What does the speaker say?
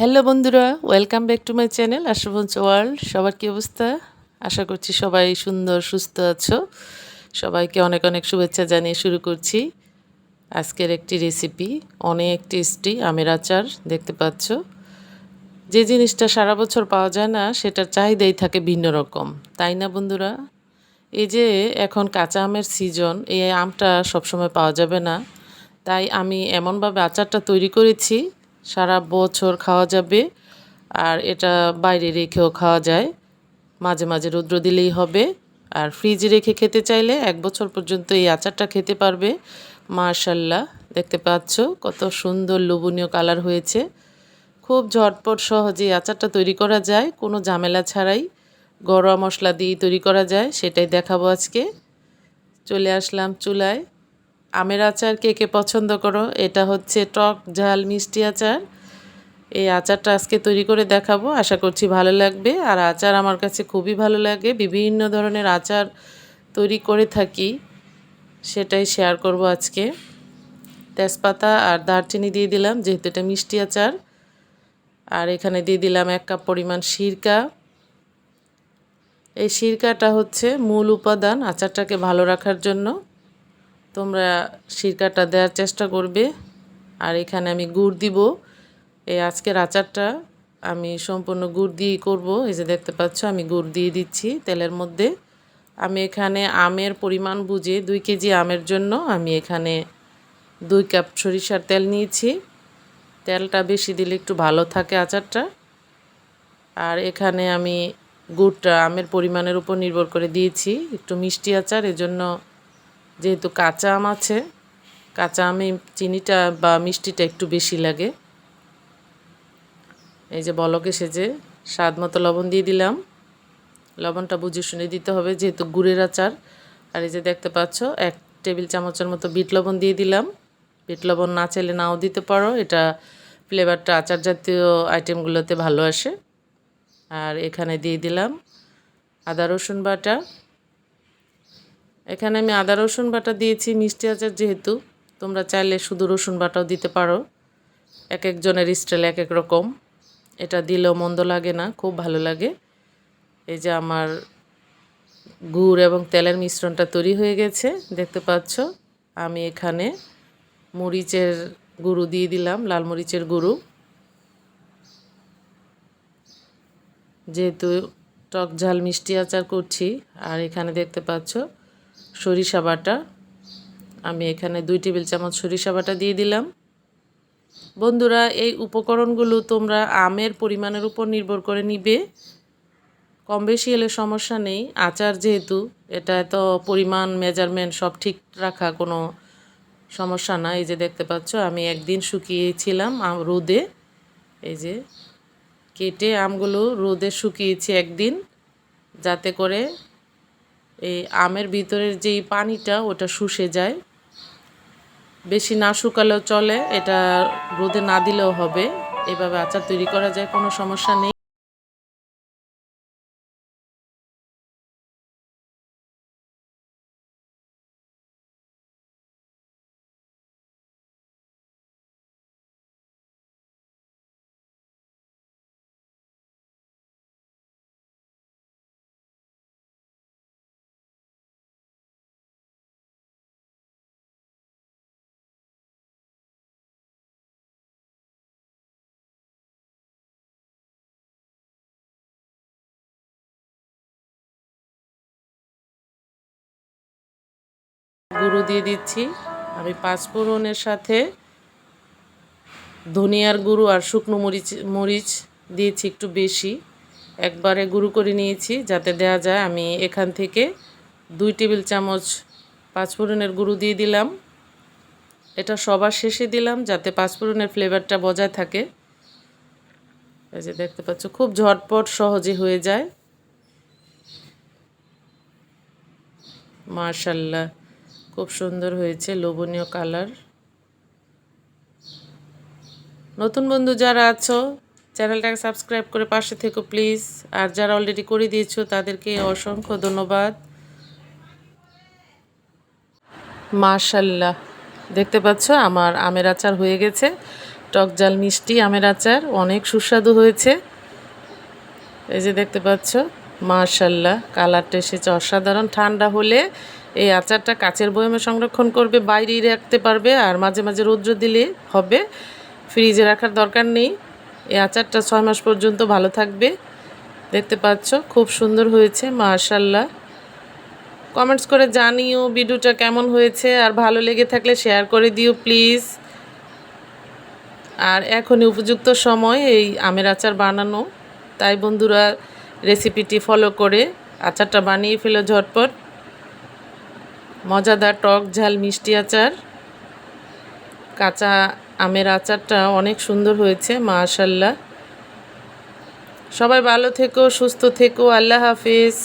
Hello বন্ধুরা welcome back to my channel আশাবঞ্চ world সবার কী অবস্থা? আশা করছি সবাই সুন্দর, সুস্থ আছো। সবাইকে অনেক অনেক শুভেচ্ছা জানিয়ে শুরু করছি আজকের একটি রেসিপি অনেক টেস্টি আমের আচার, দেখতে পাচ্ছ। যে জিনিসটা সারা বছর পাওয়া যায় না, সেটার চাহিদাই থাকে ভিন্ন রকম। তাই না বন্ধুরা? এই যে এখন কাঁচা আমের সিজন এই আমটা সবসময় পাওয়া যাবে না। তাই আমি এমনভাবে আচারটা তৈরি করেছি সারা বছর খাওয়া যাবে। আর এটা বাইরে রেখেও খাওয়া যায়। মাঝে মাঝে রৌদ্র দিলেই হবে। আর ফ্রিজে রেখে খেতে চাইলে এক বছর পর্যন্ত এই আচারটা খেতে পারবে। মার্শাল্লাহ দেখতে পাচ্ছ কত সুন্দর লোভনীয় কালার হয়েছে। খুব ঝটপট সহজে আচারটা তৈরি করা যায়, কোনো ঝামেলা ছাড়াই। গরম মশলা দিয়ে তৈরি করা যায়, সেটাই দেখাবো আজকে। চলে আসলাম চুলায়। আমের আচার কে কে পছন্দ করো? এটা হচ্ছে টক ঝাল মিষ্টি আচার। এই আচারটা আজকে তৈরি করে দেখাবো। আশা করছি ভালো লাগবে। আর আচার আমার কাছে খুবই ভালো লাগে। বিভিন্ন ধরনের আচার তৈরি করে থাকি। সেটাই শেয়ার করব আজকে। তেজপাতা আর দারচিনি দিয়ে দিলাম, যেহেতু এটা মিষ্টি আচার। আর এখানে দিয়ে দিলাম এক কাপ পরিমাণ সিরকা। এই সিরকাটা হচ্ছে মূল উপাদান আচারটাকে ভালো রাখার জন্য। তোমরা সিরকাটা দেওয়ার চেষ্টা করবে। আর এখানে আমি গুড় দিব। এই আজকের আচারটা আমি সম্পূর্ণ গুড় দিয়েই করব। এই যে দেখতে পাচ্ছ, আমি গুড় দিয়ে দিচ্ছি তেলের মধ্যে। আমি এখানে আমের পরিমাণ বুঝে দুই কেজি আমের জন্য আমি এখানে দুই কাপ সরিষার তেল নিয়েছি। তেলটা বেশি দিলে একটু ভালো থাকে আচারটা। আর এখানে আমি গুড়টা আমের পরিমাণের উপর নির্ভর করে দিয়েছি। একটু মিষ্টি আচার, এজন্য যেহেতু কাঁচা আম আছে, কাঁচা আমে চিনিটা বা মিষ্টিটা একটু বেশি লাগে। এই যে বলকে সেজে স্বাদ মতো লবণ দিয়ে দিলাম। লবণটা বুঝে শুনে দিতে হবে, যেহেতু গুড়ের আচার। আর এই যে দেখতে পাচ্ছ, এক টেবিল চামচের মতো বিট লবণ দিয়ে দিলাম। বিট লবণ না চাইলে নাও দিতে পারো, এটা ফ্লেভারটা আচার জাতীয় আইটেমগুলোতে ভালো আসে। আর এখানে দিয়ে দিলাম আদা রসুন বাটা। এখানে আমি আদা, রসুন বাটা দিয়েছি, মিষ্টি আচার যেহেতু। তোমরা চাইলে শুধু রসুন বাটাও দিতে পারো। এক একজনের স্টাইল এক এক রকম। এটা দিলেও মন্দ লাগে না, খুব ভালো লাগে। এই যে আমার গুড় এবং তেলের মিশ্রণটা তৈরি হয়ে গেছে, দেখতে পাচ্ছ? আমি এখানে মরিচের গুঁড়ো দিয়ে দিলাম, লাল মরিচের গুঁড়ো। যেহেতু টক ঝাল মিষ্টি আচার করছি, আর এখানে দেখতে পাচ্ছ সরিষা বাটা। আমি এখানে দুই টেবিল চামচ সরিষা বাটা দিয়ে দিলাম। বন্ধুরা, এই উপকরণগুলো তোমরা আমের পরিমাণের উপর নির্ভর করে নিবে। কম বেশি এলে সমস্যা নেই। আচার যেহেতু, এটা এত পরিমাণ মেজারমেন্ট সব ঠিক রাখা কোনো সমস্যা না। এই যে দেখতে পাচ্ছ, আমি একদিন শুকিয়েছিলাম আম রোদে। এই যে কেটে আমগুলো রোদে শুকিয়েছি একদিন, যাতে করে এই আমের ভিতরের যেই পানিটা, ওটা শুষে যায়। বেশি না শুকালেও চলে, এটা রোদে না দিলেও হবে। এভাবে আচার তৈরি করা যায়, কোনো সমস্যা নেই। গুঁড়ো দিয়ে দিচ্ছি। আমি পাঁচফোড়নের সাথে ধনিয়ার গুঁড়ো আর শুকনো মরিচ মরিচ দিয়েছি একটু বেশি। একবারে গুঁড়ো করে নিয়েছি যাতে দেয়া যায়। আমি এখান থেকে দুই টেবিল চামচ পাঁচফোড়নের গুঁড়ো দিয়ে দিলাম। এটা সবার শেষে দিলাম যাতে পাঁচফোড়নের ফ্লেভারটা বজায় থাকে। এই যে দেখতে পাচ্ছ, খুব ঝটপট সহজে হয়ে যায়। মার্শাল্লাহ খুব সুন্দর হয়েছে, লোভনীয় কালার। নতুন বন্ধু যারা আছো, চ্যানেলটাকে সাবস্ক্রাইব করে পাশে থেকো প্লিজ। আর যারা অলরেডি করে দিয়েছ, তাদেরকে অসংখ্য ধন্যবাদ। মাশাল্লাহ। দেখতে পাচ্ছ, আমার আমের আচার হয়ে গেছে। টক জাল মিষ্টি আমের আচার, অনেক সুস্বাদু হয়েছে। এই যে দেখতে পাচ্ছ মার্শাল্লাহ কালারটা এসেছে অসাধারণ। ঠান্ডা হলে এই আচারটা কাচের বয়মে সংরক্ষণ করবে, বাইরেই রাখতে পারবে আর মাঝে মাঝে রৌদ্র দিলে হবে। ফ্রিজে রাখার দরকার নেই। এই আচারটা ছয় মাস পর্যন্ত ভালো থাকবে। দেখতে পাচ্ছ, খুব সুন্দর হয়েছে মার্শাল্লাহ কমেন্টস করে জানিও ভিডিওটা কেমন হয়েছে আর ভালো লেগে থাকলে শেয়ার করে দিও প্লিজ। আর এখনই উপযুক্ত সময় এই আমের আচার বানানো। তাই বন্ধুরা রেসিপিটি ফলো করে আচারটা বানিয়ে ফেলো ঝটপট। মজাদার টক ঝাল, মিষ্টি আচার, কাঁচা আমের আচারটা অনেক সুন্দর হয়েছে মাশাল্লাহ সবাই ভালো থেকো, সুস্থ থেকো, আল্লাহ হাফিজ।